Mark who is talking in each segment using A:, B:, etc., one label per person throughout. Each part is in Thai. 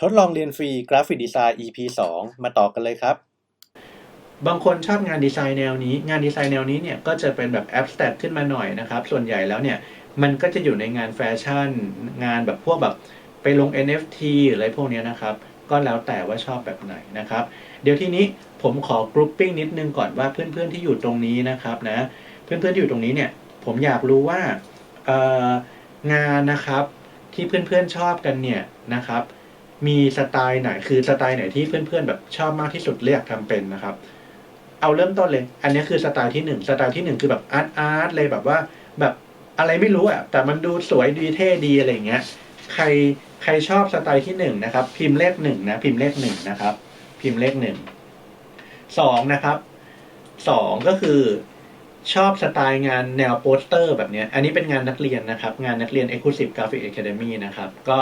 A: ทดลองเรียนฟรีกราฟิกดีไซน์ EP 2 มาต่อกันเลยครับ
B: บางคนชอบงานดีไซน์แนวนี้ งานดีไซน์แนวนี้เนี่ยก็จะเป็นแบบแอบสแต t ขึ้นมาหน่อยนะครับ ส่วนใหญ่แล้วเนี่ยมันก็จะอยู่ในงานแฟชั่น งานแบบพวกแบบไปลง NFT อะไรพวกนี้นะครับ ก็แล้วแต่ว่าชอบแบบไหนนะครับ เดี๋ยวทีนี้ผมขอกรุ๊ปปิ้งนิดนึงก่อนว่าเพื่อนๆที่อยู่ตรงนี้นะครับนะ เพื่อนๆที่อยู่ตรงนี้เนี่ยผมอยากรู้ว่างานนะครับที่เพื่อนๆชอบกันเนี่ยนะครับ มีสไตล์ไหนคือสไตล์ไหนที่เพื่อนๆ แบบชอบมากที่สุดเรียกทำเป็นนะครับ เอาเริ่มต้นเลย อันนี้คือสไตล์ที่หนึ่งสไตล์ที่หนึ่งคือแบบอาร์ตอาร์ตเลยแบบว่าแบบอะไรไม่รู้อะแต่มันดูสวยดีเท่ดีอะไรเงี้ย ใครใครชอบสไตล์ที่หนึ่งนะครับ พิมพ์เลขหนึ่งนะพิมพ์เลขหนึ่งนะครับ พิมพ์เลขหนึ่งสองนะครับสองก็คือชอบสไตล์งานแนวโปสเตอร์แบบเนี้ยอันนี้เป็นงานนักเรียนนะครับ งานนักเรียน Exclusive Graphic Academy นะครับ ก็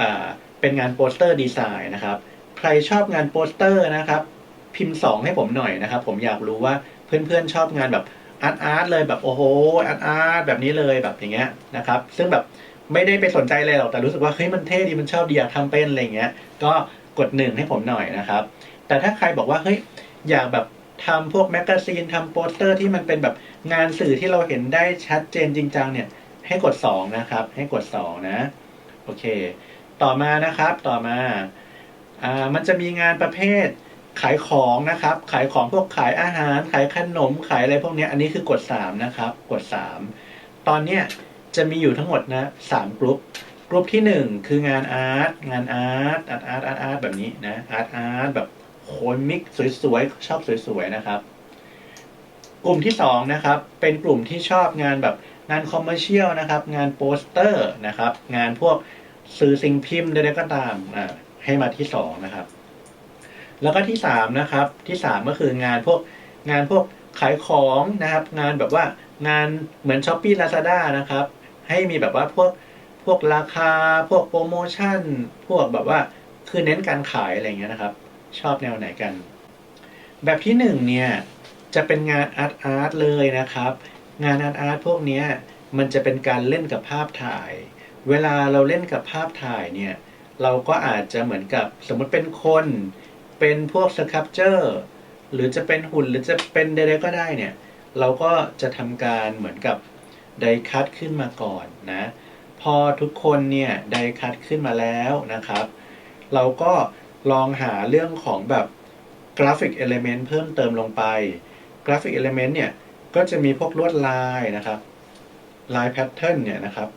B: อ่า เป็นงานโปสเตอร์ดีไซน์นะครับ ใครชอบงานโปสเตอร์นะครับ พิมพ์สองให้ผมหน่อยนะครับ ผมอยากรู้ว่าเพื่อนๆชอบงานแบบอาร์ตอาร์ตเลยแบบโอ้โหอาร์ตอาร์ตแบบนี้เลยแบบอย่างเงี้ยนะครับ ซึ่งแบบไม่ได้ไปสนใจเลยหรอกแต่รู้สึกว่าเฮ้ยมันเท่ดีมันชอบดีอยากทำเป็นอะไรเงี้ย ก็กดหนึ่งให้ผมหน่อยนะครับ แต่ถ้าใครบอกว่าเฮ้ยอยากแบบทำพวกแมกกาซีนทำโปสเตอร์ที่มันเป็นแบบงานสื่อที่เราเห็นได้ชัดเจนจริงจังเนี่ยให้กดสองนะครับ ให้กดสองนะ โอเค ต่อมานะครับต่อมาอ่ามันจะมีงานประเภทขายของนะครับ ขายของพวกขายอาหาร ขายขนม ขายอะไรพวกนี้อันนี้คือกด3นะครับ กด 3 ตอนเนี้ยจะมีอยู่ทั้งหมดนะ3กลุ่มกลุ่มที่ 1 คืองานอาร์ตงานอาร์ตอาร์ตอาร์ตอาร์ตอาร์ตแบบนี้นะอาร์ตอาร์ตแบบโคนมิกสวยๆชอบสวยๆนะครับ กลุ่มที่2นะครับเป็นกลุ่มที่ชอบงานแบบงานคอมเมอร์เชียลนะครับ งานโปสเตอร์นะครับ งานพวก สื่อสิ่งพิมพ์ใดๆก็ตามอ่าให้มาที่2นะครับ แล้วก็ที่สามนะครับ ที่สามก็คืองานพวกงานพวกขายของนะครับ งานแบบว่างานเหมือนช้อปปี้ลาซาด้านะครับ ให้มีแบบว่าพวกพวกราคาพวกโปรโมชั่น พวกแบบว่าคือเน้นการขายอะไรเงี้ยนะครับ ชอบแนวไหนกัน แบบที่หนึ่งเนี่ยจะเป็นงานอาร์ตอาร์ตเลยนะครับ งานอาร์ตอาร์ตพวกเนี้ยมันจะเป็นการเล่นกับภาพถ่าย เวลาเราเล่นกับภาพถ่ายเนี่ย เราก็อาจจะเหมือนกับสมมติเป็นคน เป็นพวกสครับเจอร์หรือจะเป็นหุ่นหรือจะเป็นใดๆก็ได้เนี่ย เราก็จะทำการเหมือนกับไดคัตขึ้นมาก่อนนะ พอทุกคนเนี่ยไดคัตขึ้นมาแล้วนะครับ เราก็ลองหาเรื่องของแบบกราฟิกเอลิเมนต์เพิ่มเติมลงไปกราฟิกเอลิเมนต์เนี่ย ก็จะมีพวกลวดลายนะครับ ลายแพทเทิร์นเนี่ยนะครับ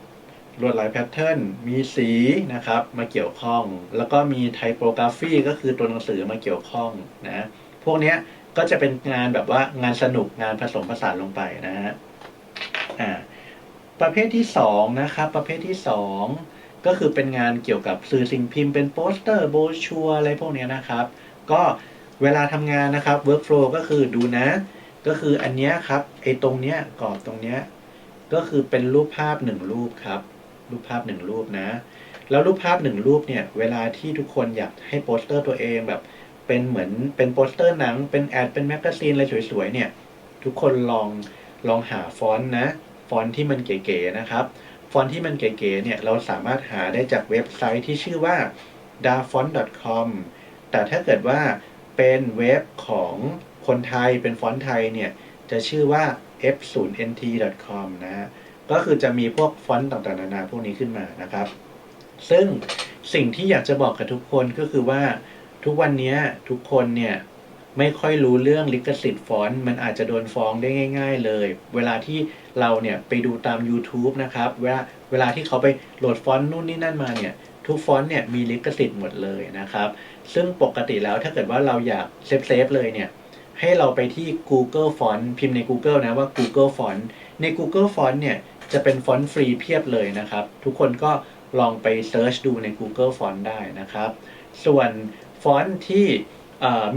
B: ลวดลายแพทเทิร์นมีสีนะครับมาเกี่ยวข้อง แล้วก็มีไทโปกราฟีก็คือตัวหนังสือมาเกี่ยวข้องนะพวกนี้ก็จะเป็นงานแบบว่างานสนุกงานผสมผสานลงไปนะฮะอ่าประเภทที่สองนะครับประเภทที่สองก็คือเป็นงานเกี่ยวกับสื่อสิ่งพิมพ์เป็นโปสเตอร์โบชัวอะไรพวกนี้นะครับ ก็เวลาทำงานนะครับ workflow ก็คือดูนะ ก็คืออันเนี้ยครับไอ้ตรงเนี้ยกรอบตรงเนี้ยก็คือเป็นรูปภาพหนึ่งรูปครับ รูปภาพหนึ่งรูปนะ แล้วรูปภาพหนึ่งรูปเนี่ย เวลาที่ทุกคนอยากให้โปสเตอร์ตัวเองแบบ เป็นเหมือนเป็นโปสเตอร์หนัง เป็นแอด เป็นแมกกาซีนอะไรสวยๆเนี่ย ทุกคนลองลองหาฟอนต์นะ ฟอนต์ที่มันเก๋ๆนะครับ ฟอนต์ที่มันเก๋ๆเนี่ยเราสามารถหาได้จากเว็บไซต์ที่ชื่อว่า dafont.com แต่ถ้าเกิดว่าเป็นเว็บของคนไทยเป็นฟอนต์ไทยเนี่ย จะชื่อว่า f0nt.com นะฮะ ก็คือจะมีพวกฟอนต์ต่างๆนานาพวกนี้ขึ้นมานะครับ ซึ่งสิ่งที่อยากจะบอกกับทุกคนก็คือว่าทุกวันนี้ทุกคนเนี่ยไม่ค่อยรู้เรื่องลิขสิทธิ์ฟอนต์มันอาจจะโดนฟ้องได้ง่าย ๆ เลย เวลาที่เราเนี่ยไปดูตาม YouTube นะครับเวลาเวลาที่เขาไปโหลดฟอนต์นู่นนี่นั่นมาเนี่ยทุกฟอนต์เนี่ยมีลิขสิทธิ์หมดเลยนะครับ ซึ่งปกติแล้วถ้าเกิดว่าเราอยากเซฟเซฟเลยเนี่ยให้เราไปที่ Google Font พิมพ์ใน Google นะว่า Google Font ใน Google Font เนี่ย จะเป็นฟอนต์ฟรีเพียบเลยนะครับ ทุกคนก็ลองไปเซิร์ชดูใน Google Font ได้นะครับ ส่วนฟอนต์ที่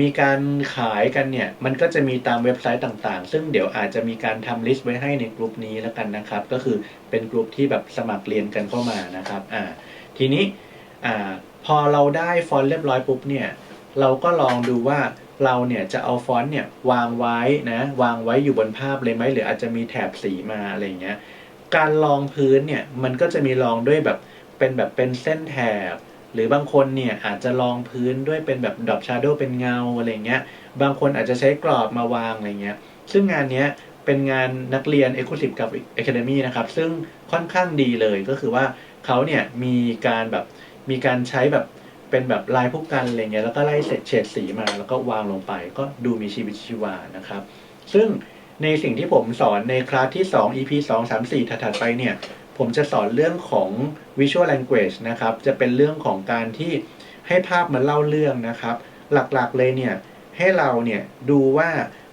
B: มีการขายกันเนี่ย มันก็จะมีตามเว็บไซต์ต่างๆ ซึ่งเดี๋ยวอาจจะมีการทำลิสต์ไว้ให้ในกลุ่มนี้แล้วกันนะครับ ก็คือเป็นกลุ่มที่แบบสมัครเรียนกันเข้ามานะครับอ่าทีนี้อ่าพอเราได้ฟอนต์เรียบร้อยปุ๊บเนี่ย เราก็ลองดูว่าเราเนี่ยจะเอาฟอนต์เนี่ยวางไว้นะ วางไว้อยู่บนภาพเลยไหมหรืออาจจะมีแถบสีมาอะไรเงี้ย การรองพื้นเนี่ยมันก็จะมีรองด้วยแบบเป็นแบบเป็นเส้นแถบ หรือบางคนเนี่ยอาจจะลองพื้นด้วยเป็นแบบด o อ shadow เป็นเงาอะไรเงี้ยบางคนอาจจะใช้กรอบมาวางอะไรเงี้ยซึ่งงานเนี้ยเป็นงานนักเรียน Exclusive Graphic Academy นะครับ ซึ่งค่อนข้างดีเลยก็คือว่าเขาเนี่ยมีการแบบมีการใช้แบบเป็นแบบลายผู้กันอะไรเงี้ยแล้วก็ไล่เฉดสีมาแล้วก็วางลงไป ก็ดูมีชีวิตชีวานะครับ ซึ่ง ในสิ่งที่ผมสอนในคลาสที่ 2 EP 2 3 4 ถัดๆไปเนี่ย ผมจะสอนเรื่องของ visual language นะครับ จะเป็นเรื่องของการที่ให้ภาพมันเล่าเรื่องนะครับ หลักๆเลยเนี่ย ให้เราเนี่ยดูว่า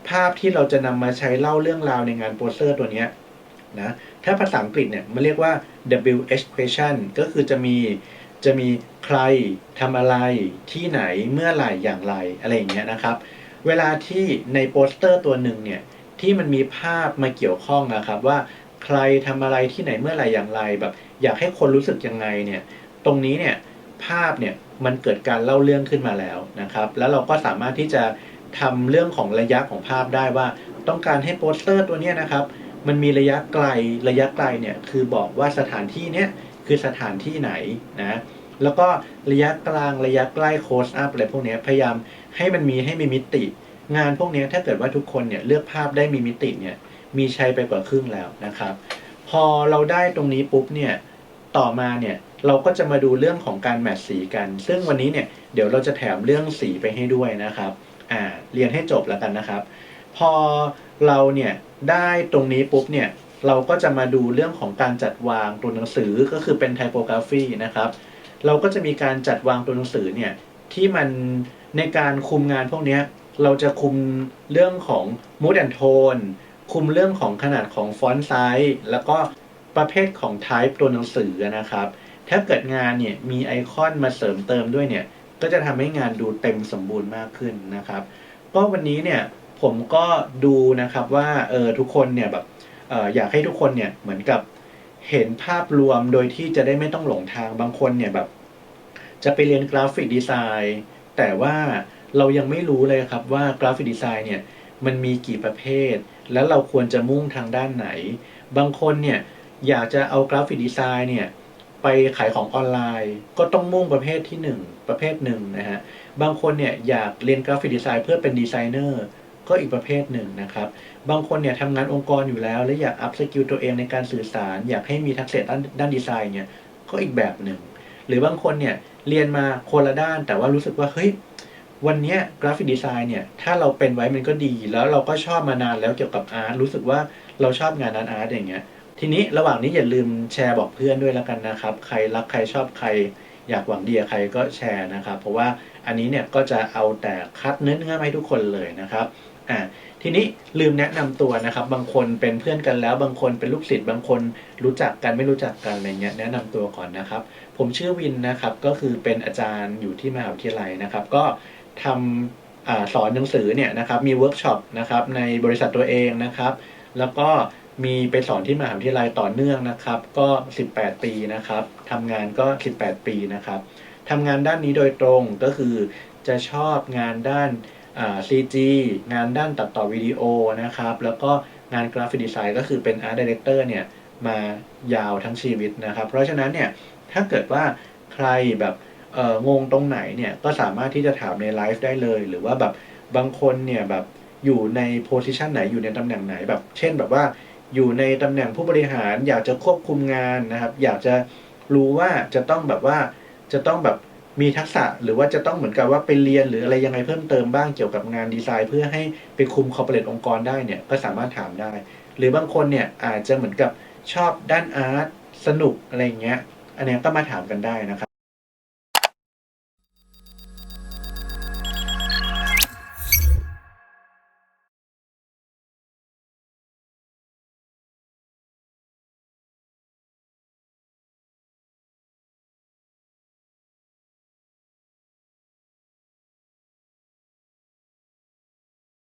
B: ภาพที่เราจะนำมาใช้เล่าเรื่องราวในงานโปสเตอร์ตัวเนี้ยนะถ้าภาษาอังกฤษเนี่ยมันเรียกว่า WH question ก็คือจะมีจะมีใครทำอะไรที่ไหนเมื่อไหร่อย่างไรอะไรอย่างเงี้ยนะครับ เวลาที่ในโปสเตอร์ตัวหนึ่งเนี่ย ที่มันมีภาพมาเกี่ยวข้องนะครับ ว่าใครทำอะไรที่ไหนเมื่อไหร่อย่างไรแบบ อยากให้คนรู้สึกยังไงเนี่ย ตรงนี้เนี่ยภาพเนี่ยมันเกิดการเล่าเรื่องขึ้นมาแล้วนะครับ แล้วเราก็สามารถที่จะทำเรื่องของระยะของภาพได้ว่า ต้องการให้โปสเตอร์ตัวเนี้ยนะครับ มันมีระยะไกลระยะไกลเนี่ยคือบอกว่าสถานที่เนี้ยคือสถานที่ไหนนะแล้วก็ระยะกลางระยะใกล้โคสอัพอะไรพวกนี้พยายามให้มันมีให้มีมิติ งานพวกนี้ถ้าเกิดว่าทุกคนเนี่ยเลือกภาพได้มีมิติเนี่ยมีใช้ไปกว่าครึ่งแล้วนะครับ พอเราได้ตรงนี้ปุ๊บเนี่ยต่อมาเนี่ยเราก็จะมาดูเรื่องของการแมทสีกัน ซึ่งวันนี้เนี่ยเดี๋ยวเราจะแถมเรื่องสีไปให้ด้วยนะครับอ่าเรียนให้จบแล้วกันนะครับ พอเราเนี่ยได้ตรงนี้ปุ๊บเนี่ยเราก็จะมาดูเรื่องของการจัดวางตัวหนังสือก็คือเป็น typography นะครับ เราก็จะมีการจัดวางตัวหนังสือเนี่ยที่มันในการคุมงานพวกนี้ เราจะคุมเรื่องของ mood and tone คุมเรื่องของขนาดของฟอนต์ไซส์แล้วก็ประเภทของ type ตัวหนังสือนะครับ ถ้าเกิดงานเนี่ยมีไอคอนมาเสริมเติมด้วยเนี่ย ก็จะทำให้งานดูเต็มสมบูรณ์มากขึ้นนะครับ ก็วันนี้เนี่ยผมก็ดูนะครับว่าเออทุกคนเนี่ยแบบเอออยากให้ทุกคนเนี่ยเหมือนกับเห็นภาพรวมโดยที่จะได้ไม่ต้องหลงทางบางคนเนี่ยแบบ จะไปเรียนกราฟิกดีไซน์ แต่ว่า เรายังไม่รู้เลยครับว่ากราฟิกดีไซน์เนี่ยมันมีกี่ประเภท แล้วเราควรจะมุ่งทางด้านไหน บางคนเนี่ยอยากจะเอากราฟิกดีไซน์เนี่ยไปขายของออนไลน์ ก็ต้องมุ่งประเภทที่หนึ่งประเภทหนึ่งนะฮะบางคนเนี่ยอยากเรียนกราฟิกดีไซน์เพื่อเป็นดีไซเนอร์ก็อีกประเภทหนึ่งนะครับ บางคนเนี่ยทำงานองค์กรอยู่แล้ว และอยากอัพสกิลตัวเองในการสื่อสาร อยากให้มีทักษะด้านด้านดีไซน์เนี่ยก็อีกแบบหนึ่ง หรือบางคนเนี่ยเรียนมาคนละด้านแต่ว่ารู้สึกว่าเฮ้ย วันนี้กราฟิกดีไซน์เนี่ย ถ้าเราเป็นไว้มันก็ดี แล้วเราก็ชอบมานานแล้วเกี่ยวกับอาร์ตรู้สึกว่าเราชอบงานอาร์ตอาร์ตอย่างเงี้ย ทีนี้ระหว่างนี้อย่าลืมแชร์บอกเพื่อนด้วยแล้วกันนะครับ ใครรักใครชอบใครอยากหวังดีใครก็แชร์นะครับ เพราะว่าอันนี้เนี่ยก็จะเอาแต่คัดเนื้อเนื้อให้ทุกคนเลยนะครับอ่าทีนี้ลืมแนะนำตัวนะครับ บางคนเป็นเพื่อนกันแล้ว บางคนเป็นลูกศิษย์บางคนรู้จักกันไม่รู้จักกันอะไรเงี้ยแนะนำตัวก่อนนะครับ ผมชื่อวินนะครับก็คือเป็นอาจารย์อยู่ที่มหาวิทยาลัยนะครับ ก็ ทำอสอนหนังสือเนี่ยนะครับมีเวิร์กช็อปนะครับในบริษัทตัวเองนะครับ แล้วก็มีไปสอนที่มหาวิทยาลัยต่อเนื่องนะครับ ก็ 18 ปีนะครับทำงานก็ 18 ปีนะครับทำงานด้านนี้โดยตรงก็คือจะชอบงานด้านอ่า CG งานด้านตัดต่อวิดีโอนะครับ แล้วก็งานกราฟิกดีไซน์ก็คือเป็น Art Director เนี่ยมายาวทั้งชีวิตนะครับ เพราะฉะนั้นเนี่ยถ้าเกิดว่าใครแบบ เอองงตรงไหนเนี่ยก็สามารถที่จะถามในไลฟ์ได้เลย หรือว่าแบบบางคนเนี่ยแบบอยู่ในโพสิชันไหนอยู่ในตำแหน่งไหนแบบ เช่นแบบว่าอยู่ในตำแหน่งผู้บริหารอยากจะควบคุมงานนะครับ อยากจะรู้ว่าจะต้องแบบว่าจะต้องแบบมีทักษะหรือว่าจะต้องเหมือนกับว่าไปเรียนหรืออะไรยังไงเพิ่มเติมบ้างเกี่ยวกับงานดีไซน์ เพื่อให้ไปคุมคอร์เปอเรทองค์กรได้เนี่ยก็สามารถถามได้ หรือบางคนเนี่ยอาจจะเหมือนกับชอบด้านอาร์ตสนุกอะไรเงี้ย อันนี้ก็มาถามกันได้นะครับ